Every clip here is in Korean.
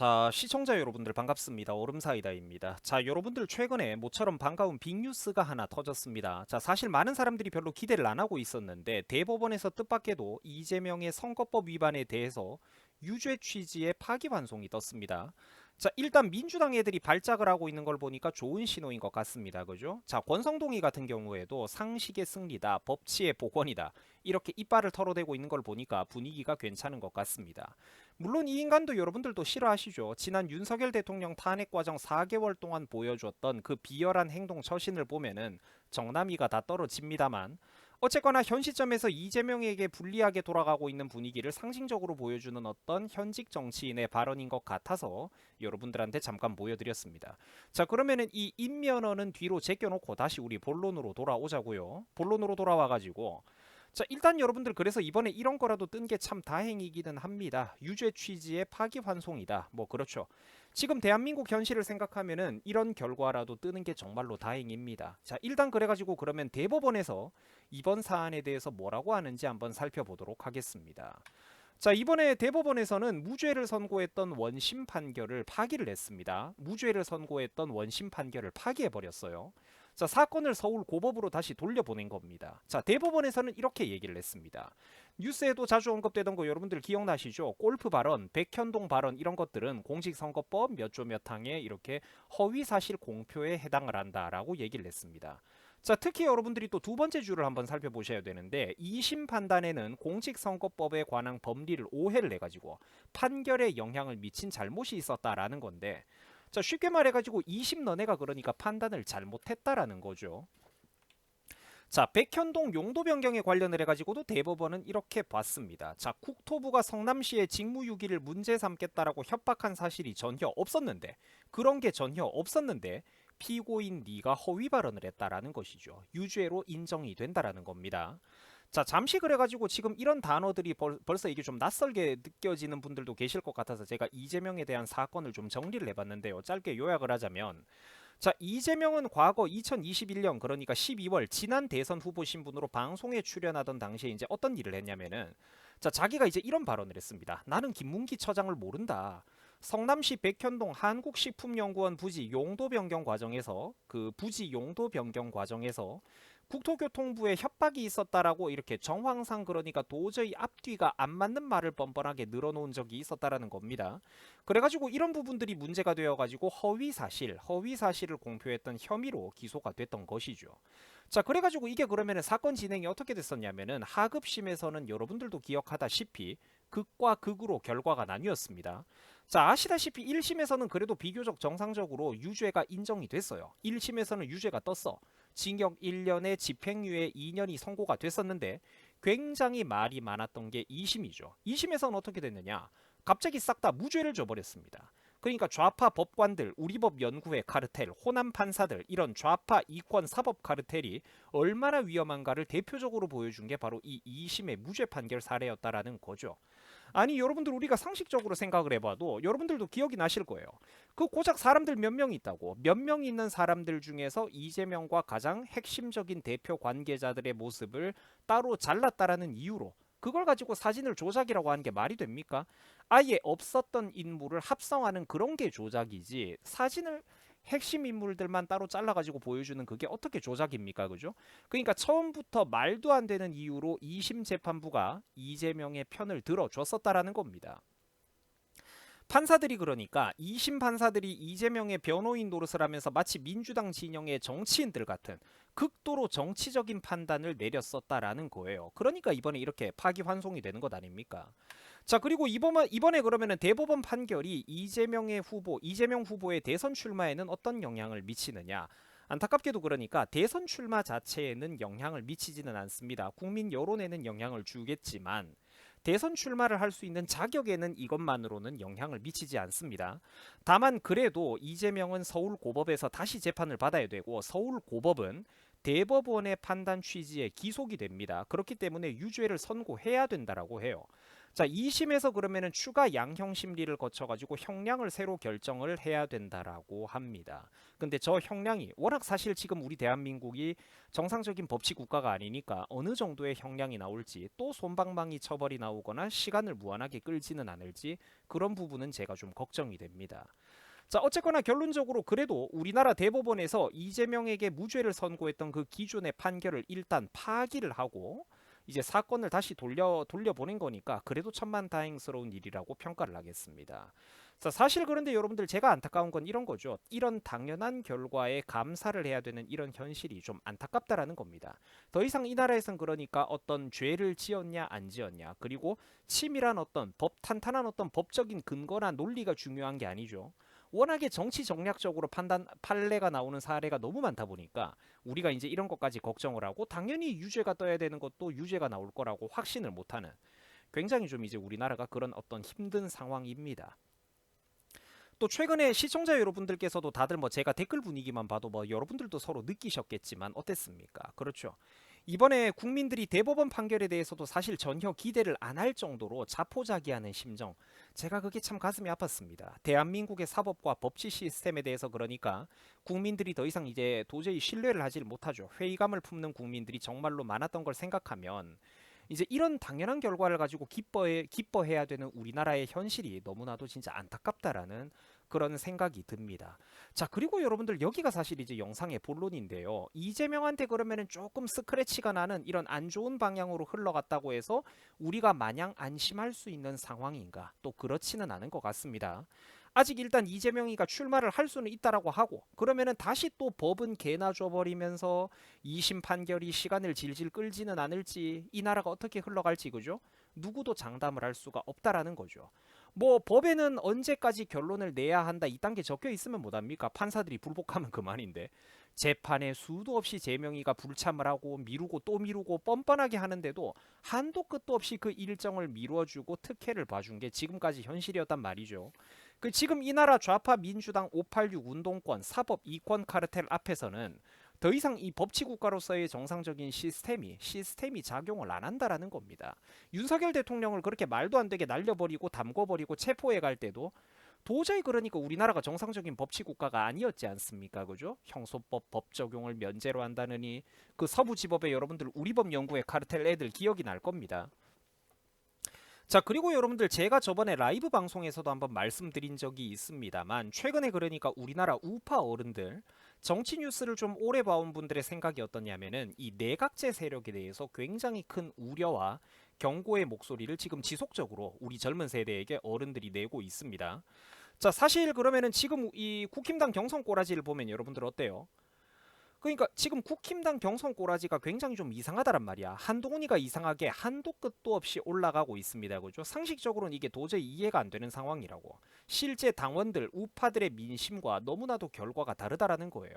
자, 시청자 여러분들 반갑습니다. 얼음사이다입니다. 자, 여러분들 최근에 모처럼 반가운 빅뉴스가 하나 터졌습니다. 자, 사실 많은 사람들이 별로 기대를 안 하고 있었는데 대법원에서 뜻밖에도 이재명의 선거법 위반에 대해서 유죄 취지의 파기환송이 떴습니다. 자, 일단 민주당 애들이 발작을 하고 있는 걸 보니까 좋은 신호인 것 같습니다. 그죠? 자, 권성동이 같은 경우에도 상식의 승리다, 법치의 복원이다. 이렇게 이빨을 털어대고 있는 걸 보니까 분위기가 괜찮은 것 같습니다. 물론 이 인간도 여러분들도 싫어하시죠. 지난 윤석열 대통령 탄핵 과정 4개월 동안 보여줬던 그 비열한 행동 처신을 보면은 정남이가 다 떨어집니다만 어쨌거나 현 시점에서 이재명에게 불리하게 돌아가고 있는 분위기를 상징적으로 보여주는 어떤 현직 정치인의 발언인 것 같아서 여러분들한테 잠깐 보여드렸습니다. 자 그러면은 이 인면허는 뒤로 제껴놓고 다시 우리 본론으로 돌아오자고요. 본론으로 돌아와가지고 자 일단 여러분들 그래서 이번에 이런 거라도 뜬 게 참 다행이기는 합니다. 유죄 취지의 파기환송이다. 뭐 그렇죠. 지금 대한민국 현실을 생각하면은 이런 결과라도 뜨는 게 정말로 다행입니다. 자 일단 그래가지고 그러면 대법원에서 이번 사안에 대해서 뭐라고 하는지 한번 살펴보도록 하겠습니다. 자 이번에 대법원에서는 무죄를 선고했던 원심 판결을 파기를 했습니다. 무죄를 선고했던 원심 판결을 파기해 버렸어요. 자 사건을 서울 고법으로 다시 돌려보낸 겁니다. 자 대법원에서는 이렇게 얘기를 했습니다. 뉴스에도 자주 언급되던 거 여러분들 기억나시죠? 골프 발언, 백현동 발언 이런 것들은 공직선거법 몇 조 몇 항에 이렇게 허위 사실 공표에 해당을 한다라고 얘기를 했습니다. 자, 특히 여러분들이 또 두 번째 주를 한번 살펴보셔야 되는데 2심 판단에는 공직선거법에 관한 법리를 오해를 해가지고 판결에 영향을 미친 잘못이 있었다라는 건데 자 쉽게 말해가지고 2심 너네가 그러니까 판단을 잘못했다라는 거죠. 자, 백현동 용도 변경에 관련을 해가지고도 대법원은 이렇게 봤습니다. 자, 국토부가 성남시의 직무유기를 문제 삼겠다라고 협박한 사실이 전혀 없었는데 그런 게 전혀 없었는데 피고인 네가 허위 발언을 했다라는 것이죠. 유죄로 인정이 된다라는 겁니다. 자, 잠시 그래가지고 지금 이런 단어들이 벌, 벌써 이게 좀 낯설게 느껴지는 분들도 계실 것 같아서 제가 이재명에 대한 사건을 좀 정리를 해봤는데요. 짧게 요약을 하자면 자, 이재명은 과거 2021년 그러니까 12월 지난 대선 후보 신분으로 방송에 출연하던 당시에 이제 어떤 일을 했냐면은 자, 자기가 이제 이런 발언을 했습니다. 나는 김문기 처장을 모른다. 성남시 백현동 한국식품연구원 부지 용도 변경 과정에서 그 부지 용도 변경 과정에서 국토교통부에 협박이 있었다라고 이렇게 정황상 그러니까 도저히 앞뒤가 안 맞는 말을 뻔뻔하게 늘어놓은 적이 있었다라는 겁니다. 그래가지고 이런 부분들이 문제가 되어가지고 허위 사실, 허위 사실을 공표했던 혐의로 기소가 됐던 것이죠. 자, 그래가지고 이게 그러면은 사건 진행이 어떻게 됐었냐면은 하급심에서는 여러분들도 기억하다시피 극과 극으로 결과가 나뉘었습니다. 자, 아시다시피 1심에서는 그래도 비교적 정상적으로 유죄가 인정이 됐어요. 1심에서는 유죄가 떴어. 징역 1년에 집행유예 2년이 선고가 됐었는데 굉장히 말이 많았던 게 2심이죠. 2심에서는 어떻게 됐느냐? 갑자기 싹 다 무죄를 줘버렸습니다. 그러니까 좌파 법관들, 우리법 연구회 카르텔, 호남 판사들 이런 좌파 이권 사법 카르텔이 얼마나 위험한가를 대표적으로 보여준 게 바로 이 2심의 무죄 판결 사례였다라는 거죠. 아니 여러분들 우리가 상식적으로 생각을 해봐도 여러분들도 기억이 나실 거예요. 그 고작 사람들 몇명 있다고 몇 명 있는 사람들 중에서 이재명과 가장 핵심적인 대표 관계자들의 모습을 따로 잘랐다라는 이유로 그걸 가지고 사진을 조작이라고 하는 게 말이 됩니까? 아예 없었던 인물을 합성하는 그런 게 조작이지 사진을 핵심 인물들만 따로 잘라가지고 보여주는 그게 어떻게 조작입니까? 그죠? 그러니까 처음부터 말도 안 되는 이유로 2심 재판부가 이재명의 편을 들어줬었다라는 겁니다. 판사들이 그러니까 2심 판사들이 이재명의 변호인 노릇을 하면서 마치 민주당 진영의 정치인들 같은 극도로 정치적인 판단을 내렸었다라는 거예요. 그러니까 이번에 이렇게 파기환송이 되는 것 아닙니까? 자 그리고 이번 이번에 그러면은 대법원 판결이 이재명의 후보 이재명 후보의 대선 출마에는 어떤 영향을 미치느냐? 안타깝게도 그러니까 대선 출마 자체에는 영향을 미치지는 않습니다. 국민 여론에는 영향을 주겠지만 대선 출마를 할 수 있는 자격에는 이것만으로는 영향을 미치지 않습니다. 다만 그래도 이재명은 서울 고법에서 다시 재판을 받아야 되고 서울 고법은 대법원의 판단 취지에 기속이 됩니다. 그렇기 때문에 유죄를 선고해야 된다라고 해요. 자, 2심에서 그러면은 추가 양형 심리를 거쳐 가지고 형량을 새로 결정을 해야 된다라고 합니다. 근데 저 형량이 워낙 사실 지금 우리 대한민국이 정상적인 법치 국가가 아니니까 어느 정도의 형량이 나올지 또 솜방망이 처벌이 나오거나 시간을 무한하게 끌지는 않을지 그런 부분은 제가 좀 걱정이 됩니다. 자, 어쨌거나 결론적으로 그래도 우리나라 대법원에서 이재명에게 무죄를 선고했던 그 기존의 판결을 일단 파기를 하고 이제 사건을 다시 돌려 돌려보낸 거니까 그래도 천만다행스러운 일이라고 평가를 하겠습니다. 자, 사실 그런데 여러분들 제가 안타까운 건 이런 거죠. 이런 당연한 결과에 감사를 해야 되는 이런 현실이 좀 안타깝다라는 겁니다. 더 이상 이 나라에선 그러니까 어떤 죄를 지었냐 안 지었냐 그리고 치밀한 어떤 법 탄탄한 어떤 법적인 근거나 논리가 중요한 게 아니죠. 워낙에 정치 정략적으로 판단 판례가 나오는 사례가 너무 많다 보니까 우리가 이제 이런 것까지 걱정을 하고 당연히 유죄가 떠야 되는 것도 유죄가 나올 거라고 확신을 못 하는 굉장히 좀 이제 우리나라가 그런 어떤 힘든 상황입니다. 또 최근에 시청자 여러분들께서도 다들 뭐 제가 댓글 분위기만 봐도 뭐 여러분들도 서로 느끼셨겠지만 어땠습니까? 그렇죠. 이번에 국민들이 대법원 판결에 대해서도 사실 전혀 기대를 안 할 정도로 자포자기하는 심정 제가 그게 참 가슴이 아팠습니다. 대한민국의 사법과 법치 시스템에 대해서 그러니까 국민들이 더 이상 이제 도저히 신뢰를 하질 못하죠. 회의감을 품는 국민들이 정말로 많았던 걸 생각하면 이제 이런 당연한 결과를 가지고 기뻐해 기뻐해야 되는 우리나라의 현실이 너무나도 진짜 안타깝다라는 그런 생각이 듭니다. 자, 그리고 여러분들 여기가 사실 이제 영상의 본론인데요. 이재명한테 그러면은 조금 스크래치가 나는 이런 안 좋은 방향으로 흘러갔다고 해서 우리가 마냥 안심할 수 있는 상황인가? 또 그렇지는 않은 것 같습니다. 아직 일단 이재명이가 출마를 할 수는 있다라고 하고 그러면은 다시 또 법은 개나 줘버리면서 2심 판결이 시간을 질질 끌지는 않을지 이 나라가 어떻게 흘러갈지 그죠? 누구도 장담을 할 수가 없다라는 거죠. 뭐 법에는 언제까지 결론을 내야 한다 게 적혀 있으면 뭐합니까? 판사들이 불복하면 그만인데 재판에 수도 없이 제명이가 불참을 하고 미루고 또 미루고 뻔뻔하게 하는데도 한도 끝도 없이 그 일정을 미뤄주고 특혜를 봐준 게 지금까지 현실이었단 말이죠. 그 지금 이 나라 좌파 민주당 586 운동권 사법 이권 카르텔 앞에서는 더 이상 이 법치 국가로서의 정상적인 시스템이 시스템이 작용을 안 한다라는 겁니다. 윤석열 대통령을 그렇게 말도 안 되게 날려버리고 담궈버리고 체포해 갈 때도 도저히 그러니까 우리나라가 정상적인 법치 국가가 아니었지 않습니까? 그죠? 형소법 법 적용을 면제로 한다느니 그 서부 지법의 여러분들 우리 법 연구의 카르텔 애들 기억이 날 겁니다. 자 그리고 여러분들 제가 저번에 라이브 방송에서도 한번 말씀드린 적이 있습니다만 최근에 그러니까 우리나라 우파 어른들 정치 뉴스를 좀 오래 봐온 분들의 생각이 어떠냐면은 이 내각제 세력에 대해서 굉장히 큰 우려와 경고의 목소리를 지금 지속적으로 우리 젊은 세대에게 어른들이 내고 있습니다. 자 사실 그러면은 지금 이 국힘당 경선 꼬라지를 보면 여러분들 어때요? 그러니까 지금 국힘당 경선 꼬라지가 굉장히 좀 이상하다란 말이야. 한동훈이가 이상하게 한도 끝도 없이 올라가고 있습니다. 그죠? 상식적으로는 이게 도저히 이해가 안 되는 상황이라고. 실제 당원들, 우파들의 민심과 너무나도 결과가 다르다라는 거예요.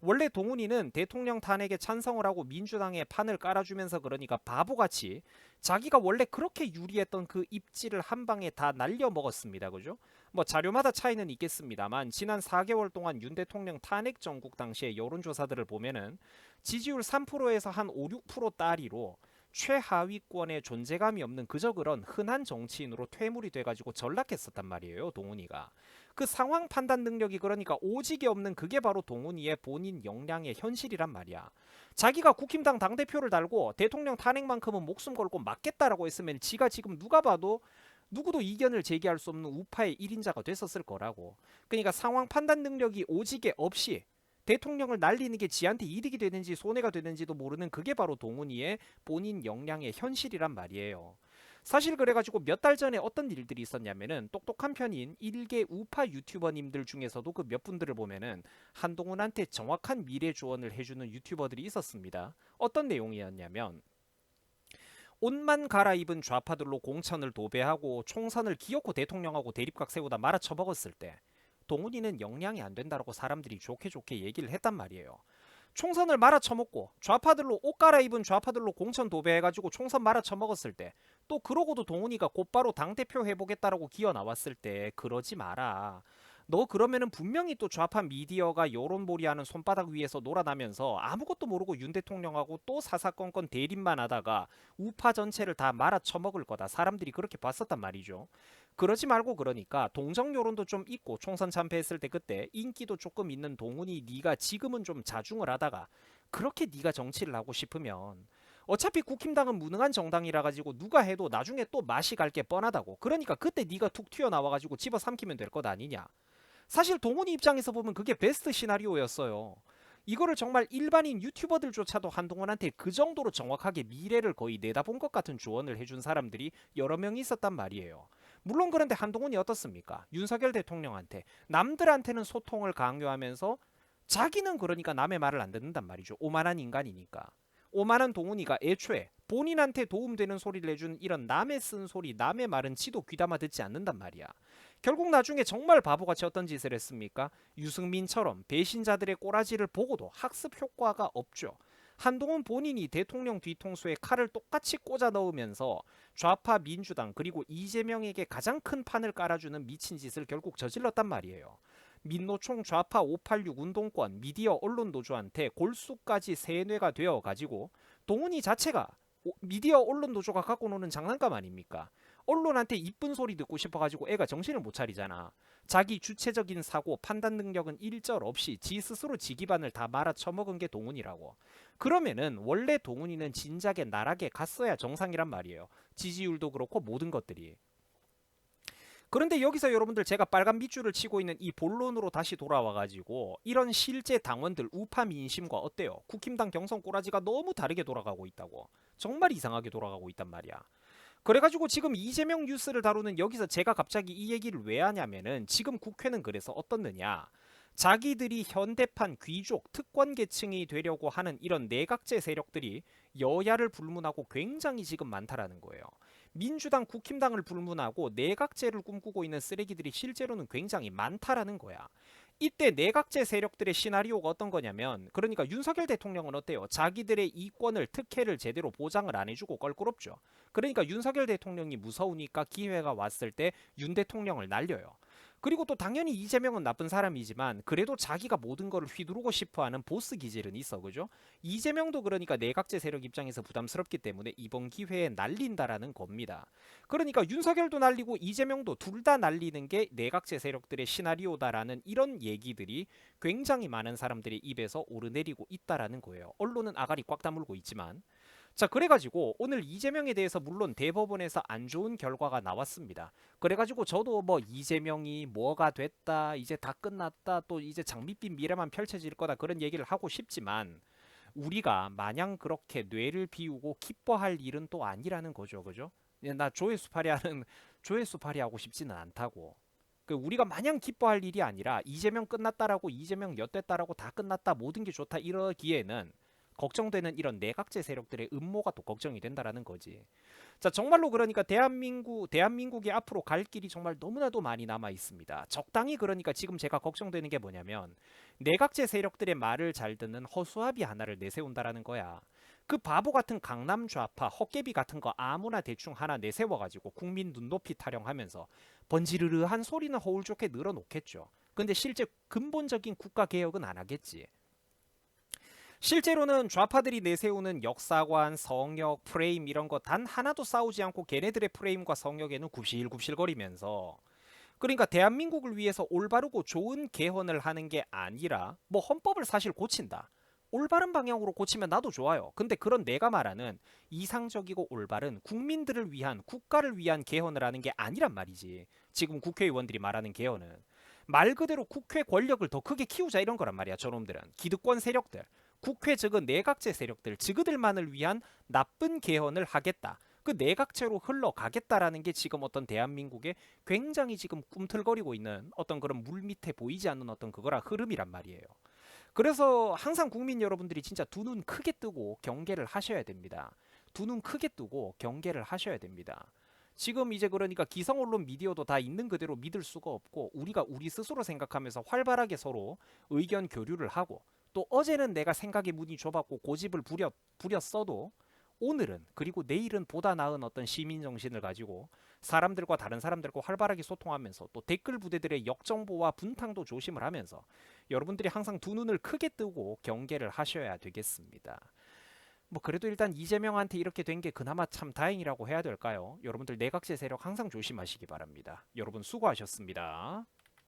원래 동훈이는 대통령 탄핵에 찬성을 하고 민주당에 판을 깔아주면서 그러니까 바보같이 자기가 원래 그렇게 유리했던 그 입지를 한 방에 다 날려 먹었습니다. 그죠? 뭐 자료마다 차이는 있겠습니다만 지난 4개월 동안 윤 대통령 탄핵 정국 당시의 여론조사들을 보면은 지지율 3%에서 한 5, 6% 따리로 최하위권의 존재감이 없는 그저 그런 흔한 정치인으로 퇴물이 돼가지고 전락했었단 말이에요 동훈이가. 그 상황 판단 능력이 그러니까 오직이 없는 그게 바로 동훈이의 본인 역량의 현실이란 말이야. 자기가 국힘당 당대표를 달고 대통령 탄핵만큼은 목숨 걸고 맞겠다라고 했으면 지가 지금 누가 봐도 누구도 이견을 제기할 수 없는 우파의 1인자가 됐었을 거라고 그러니까 상황 판단 능력이 오직에 없이 대통령을 날리는 게 지한테 이득이 되는지 손해가 되는지도 모르는 그게 바로 동훈이의 본인 역량의 현실이란 말이에요. 사실 그래가지고 몇 달 전에 어떤 일들이 있었냐면은 똑똑한 편인 일개 우파 유튜버님들 중에서도 그 몇 분들을 보면은 한동훈한테 정확한 미래 조언을 해주는 유튜버들이 있었습니다. 어떤 내용이었냐면 옷만 갈아입은 좌파들로 공천을 도배하고 총선을 기어코 대통령하고 대립각 세우다 말아쳐 먹었을 때 동훈이는 역량이 안 된다라고 사람들이 좋게 좋게 얘기를 했단 말이에요. 총선을 말아쳐먹고 좌파들로 옷 갈아입은 좌파들로 공천 도배해가지고 총선 말아쳐먹었을 때 또 그러고도 동훈이가 곧바로 당대표 해보겠다라고 기어 나왔을 때 그러지 마라. 너 그러면은 분명히 또 좌파 미디어가 여론몰이하는 손바닥 위에서 놀아나면서 아무것도 모르고 윤 대통령하고 또 사사건건 대립만 하다가 우파 전체를 다 말아 쳐먹을 거다. 사람들이 그렇게 봤었단 말이죠. 그러지 말고 그러니까 동정 여론도 좀 있고 총선 참패했을 때 그때 인기도 조금 있는 동훈이 네가 지금은 좀 자중을 하다가 그렇게 네가 정치를 하고 싶으면 어차피 국힘당은 무능한 정당이라 가지고 누가 해도 나중에 또 맛이 갈 게 뻔하다고. 그러니까 그때 네가 툭 튀어나와 가지고 집어 삼키면 될 것 아니냐. 사실 동훈이 입장에서 보면 그게 베스트 시나리오였어요. 이거를 정말 일반인 유튜버들조차도 한동훈한테 그 정도로 정확하게 미래를 거의 내다본 것 같은 조언을 해준 사람들이 여러 명 있었단 말이에요. 물론 그런데 한동훈이 어떻습니까? 윤석열 대통령한테 남들한테는 소통을 강요하면서 자기는 그러니까 남의 말을 안 듣는단 말이죠. 오만한 인간이니까. 오만한 동훈이가 애초에 본인한테 도움되는 소리를 내준 이런 남의 쓴 소리, 남의 말은 지도 귀담아 듣지 않는단 말이야. 결국 나중에 정말 바보같이 어떤 짓을 했습니까? 유승민처럼 배신자들의 꼬라지를 보고도 학습 효과가 없죠. 한동훈 본인이 대통령 뒤통수에 칼을 똑같이 꽂아 넣으면서 좌파 민주당 그리고 이재명에게 가장 큰 판을 깔아주는 미친 짓을 결국 저질렀단 말이에요. 민노총 좌파 586 운동권 미디어 언론 노조한테 골수까지 세뇌가 되어 가지고 동훈이 자체가 오- 미디어 언론 노조가 갖고 노는 장난감 아닙니까? 언론한테 이쁜 소리 듣고 싶어가지고 애가 정신을 못 차리잖아. 자기 주체적인 사고, 판단 능력은 일절 없이 지 스스로 지 기반을 다 말아 쳐먹은 게 동훈이라고. 그러면은 원래 동훈이는 진작에 나락에 갔어야 정상이란 말이에요. 지지율도 그렇고 모든 것들이. 그런데 여기서 여러분들 제가 빨간 밑줄을 치고 있는 이 본론으로 다시 돌아와가지고 이런 실제 당원들 우파 민심과 어때요? 국힘당 경선 꼬라지가 너무 다르게 돌아가고 있다고. 정말 이상하게 돌아가고 있단 말이야. 그래가지고 지금 이재명 뉴스를 다루는 여기서 제가 갑자기 이 얘기를 왜 하냐면은 지금 국회는 그래서 어떻느냐. 자기들이 현대판 귀족 특권 계층이 되려고 하는 이런 내각제 세력들이 여야를 불문하고 굉장히 지금 많다라는 거예요. 민주당, 국힘당을 불문하고 내각제를 꿈꾸고 있는 쓰레기들이 실제로는 굉장히 많다라는 거야. 이때 내각제 세력들의 시나리오가 어떤 거냐면 그러니까 윤석열 대통령은 어때요? 자기들의 이권을 특혜를 제대로 보장을 안 해주고 껄끄럽죠. 그러니까 윤석열 대통령이 무서우니까 기회가 왔을 때 윤 대통령을 날려요. 그리고 또 당연히 이재명은 나쁜 사람이지만 그래도 자기가 모든 거를 휘두르고 싶어하는 보스 기질은 있어 그죠? 이재명도 그러니까 내각제 세력 입장에서 부담스럽기 때문에 이번 기회에 날린다라는 겁니다. 그러니까 윤석열도 날리고 이재명도 둘 다 날리는 게 내각제 세력들의 시나리오다라는 이런 얘기들이 굉장히 많은 사람들의 입에서 오르내리고 있다라는 거예요. 언론은 아가리 꽉 다물고 있지만 자 그래가지고 오늘 이재명에 대해서 물론 대법원에서 안 좋은 결과가 나왔습니다. 그래가지고 저도 뭐 이재명이 뭐가 됐다 이제 다 끝났다 또 이제 장밋빛 미래만 펼쳐질 거다 그런 얘기를 하고 싶지만 우리가 마냥 그렇게 뇌를 비우고 기뻐할 일은 또 아니라는 거죠 그죠? 예, 나 조회수 파리하는 조회수 파리하고 싶지는 않다고 그 우리가 마냥 기뻐할 일이 아니라 이재명 끝났다라고 이재명 엿됐다라고 다 끝났다 모든 게 좋다 이러기에는 걱정되는 이런 내각제 세력들의 음모가 또 걱정이 된다라는 거지. 자, 정말로 그러니까 대한민국 대한민국이 앞으로 갈 길이 정말 너무나도 많이 남아 있습니다. 적당히 그러니까 지금 제가 걱정되는 게 뭐냐면 내각제 세력들의 말을 잘 듣는 허수아비 하나를 내세운다라는 거야. 그 바보 같은 강남 좌파 헛개비 같은 거 아무나 대충 하나 내세워 가지고 국민 눈높이 타령하면서 번지르르한 소리는 허울 좋게 늘어놓겠죠. 근데 실제 근본적인 국가 개혁은 안 하겠지. 실제로는 좌파들이 내세우는 역사관, 성역, 프레임 이런 거 단 하나도 싸우지 않고 걔네들의 프레임과 성역에는 굽실굽실거리면서 그러니까 대한민국을 위해서 올바르고 좋은 개헌을 하는 게 아니라 뭐 헌법을 사실 고친다. 올바른 방향으로 고치면 나도 좋아요. 근데 그런 내가 말하는 이상적이고 올바른 국민들을 위한 국가를 위한 개헌을 하는 게 아니란 말이지. 지금 국회의원들이 말하는 개헌은 말 그대로 국회 권력을 더 크게 키우자 이런 거란 말이야. 저놈들은 기득권 세력들. 국회 즉은 내각제 세력들, 지그들만을 위한 나쁜 개헌을 하겠다. 그 내각제로 흘러가겠다라는 게 지금 어떤 대한민국에 굉장히 지금 꿈틀거리고 있는 어떤 그런 물 밑에 보이지 않는 어떤 그거라 흐름이란 말이에요. 그래서 항상 국민 여러분들이 진짜 두 눈 크게 뜨고 경계를 하셔야 됩니다. 두 눈 크게 뜨고 경계를 하셔야 됩니다. 지금 이제 그러니까 기성 언론 미디어도 다 있는 그대로 믿을 수가 없고 우리가 우리 스스로 생각하면서 활발하게 서로 의견 교류를 하고 또 어제는 내가 생각의 문이 좁았고 고집을 부렸, 부렸어도 오늘은 그리고 내일은 보다 나은 어떤 시민 정신을 가지고 사람들과 다른 사람들과 활발하게 소통하면서 또 댓글 부대들의 역정보와 분탕도 조심을 하면서 여러분들이 항상 두 눈을 크게 뜨고 경계를 하셔야 되겠습니다. 뭐 그래도 일단 이재명한테 이렇게 된 게 그나마 참 다행이라고 해야 될까요? 여러분들 내각제 세력 항상 조심하시기 바랍니다. 여러분 수고하셨습니다.